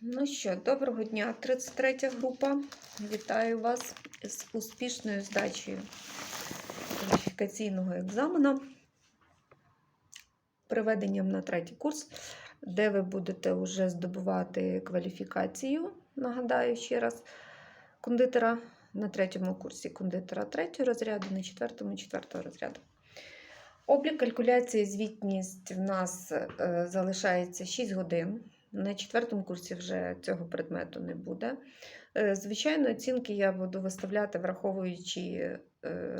Ну що, доброго дня, 33 група. Вітаю вас з успішною здачею кваліфікаційного екзамену, приведенням на третій курс, де ви будете вже здобувати кваліфікацію. Нагадаю ще раз, кондитера на третьому курсі кондитера третього розряду, на четвертому четвертого розряду. Облік калькуляції, звітність в нас е, залишається 6 годин. На четвертому курсі вже цього предмету не буде. Е, Звичайно, оцінки я буду виставляти, враховуючи е,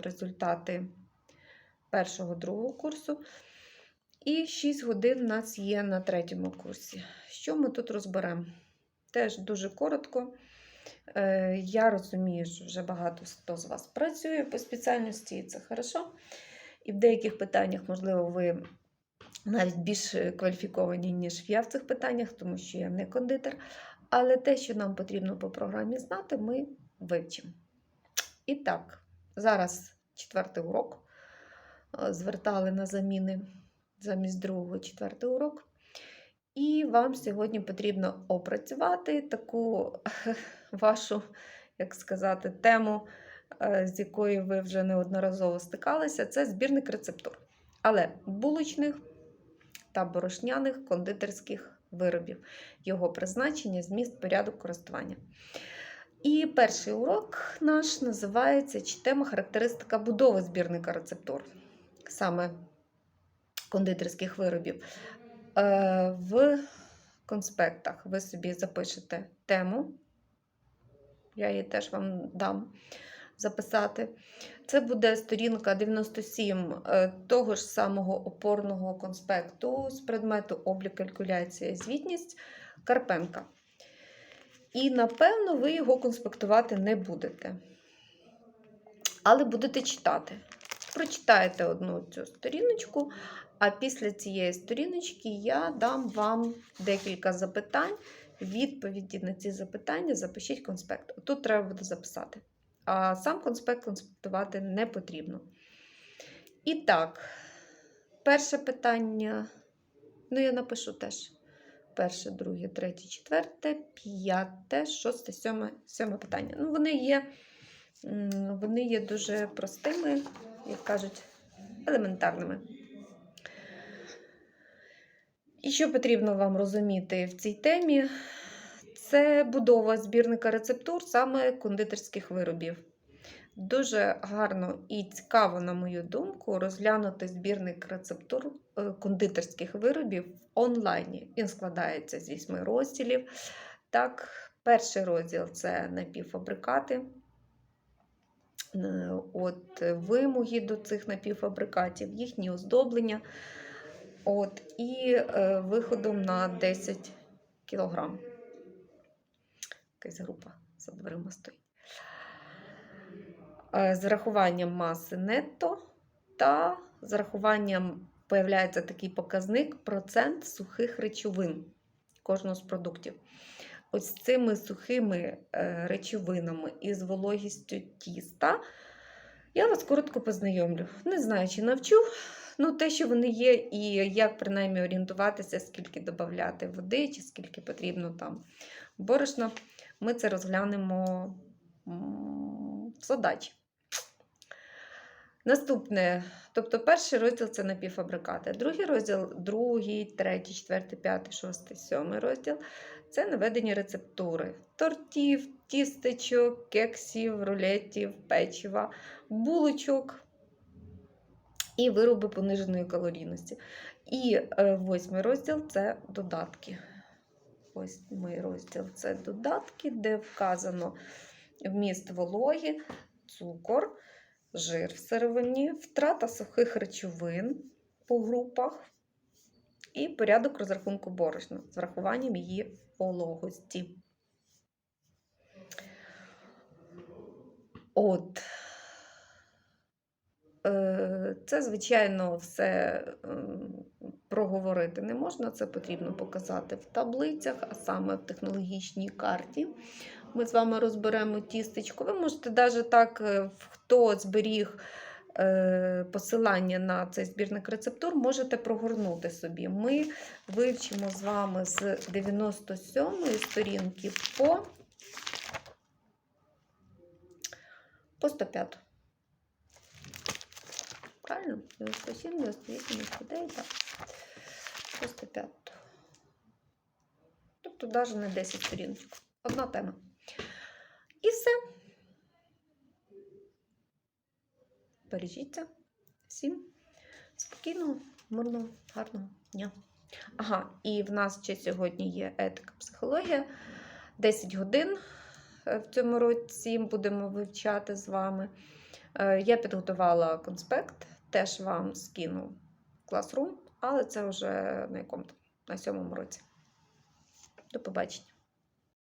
результати першого другого курсу. І 6 годин у нас є на третьому курсі. Що ми тут розберемо? Теж дуже коротко. Е, Я розумію, що вже багато хто з вас працює по спеціальності, і це хорошо. І в деяких питаннях, можливо, ви навіть більш кваліфіковані, ніж я в цих питаннях, тому що я не кондитер. Але те, що нам потрібно по програмі знати, ми вивчимо. І так, зараз четвертий урок. Е, Звертали на заміни замість другого четвертий урок. І вам сьогодні потрібно опрацювати таку вашу, як сказати, тему, е, з якою ви вже неодноразово стикалися. Це збірник рецептур. Але булочних та борошняних кондитерських виробів, його призначення, зміст, порядок користування. І перший урок наш називається тема характеристика будови збірника рецептур, саме кондитерських виробів. Е, В конспектах ви собі запишете тему, я її теж вам дам записати. Це буде сторінка 97 е, того ж самого опорного конспекту з предмету облік, калькуляція, звітність Карпенка. І, напевно, ви його конспектувати не будете. Але будете читати. Прочитаєте одну цю сторіночку, а після цієї сторіночки я дам вам декілька запитань. Відповіді на ці запитання запишіть конспект. Тут треба буде записати а сам конспект конспектувати не потрібно. І так, перше питання. Ну, я напишу теж. Перше, друге, третє, четверте, п'яте, шосте, сьоме, сьоме питання. Ну, вони є, вони є дуже простими, як кажуть, елементарними. І що потрібно вам розуміти в цій темі? Це будова збірника рецептур саме кондитерських виробів. Дуже гарно і цікаво, на мою думку, розглянути збірник рецептур е, кондитерських виробів онлайні. Він складається з вісьми розділів. Так, Перший розділ це напівфабрикати. Е, от Вимоги до цих напівфабрикатів, їхні оздоблення. От, І е, виходом на 10 кілограм якась група за дверима стоїть. Е, з рахуванням маси нетто та з рахуванням появляється такий показник процент сухих речовин кожного з продуктів. Ось цими сухими е, речовинами і з вологістю тіста я вас коротко познайомлю. Не знаю, чи навчу. Ну, те, що вони є, і як принаймні орієнтуватися, скільки додати води, чи скільки потрібно там борошна ми це розглянемо в задачі. Наступне, тобто перший розділ це напівфабрикати, другий розділ, другий, третій, четвертий, п'ятий, шостий, сьомий розділ це наведення рецептури тортів, тістечок, кексів, рулетів, печива, булочок і вироби пониженої калорійності. І е, восьмий розділ це додатки. Восьмий розділ це додатки, де вказано вміст вологі, цукор, жир в сировині, втрата сухих речовин по групах і порядок розрахунку борошна з врахуванням її вологості. От. Е, це, звичайно, все проговорити не можна, це потрібно показати в таблицях, а саме в технологічній карті. Ми з вами розберемо тістечко. Ви можете навіть так, е, хто зберіг е, посилання на цей збірник рецептур можете прогорнути собі. Ми вивчимо з вами з 97-ї сторінки по, по 105. Правильно? 97, 98, 99, так. По 105. Тобто навіть не 10 сторіночок. Одна тема. Все. Бережіться. Всім спокійного, мирного, гарного дня. Ага, і в нас ще сьогодні є етика, психологія. 10 годин е, в цьому році будемо вивчати з вами. Е, Я підготувала конспект, теж вам скину в Classroom, але це вже на якому на сьомому році. До побачення.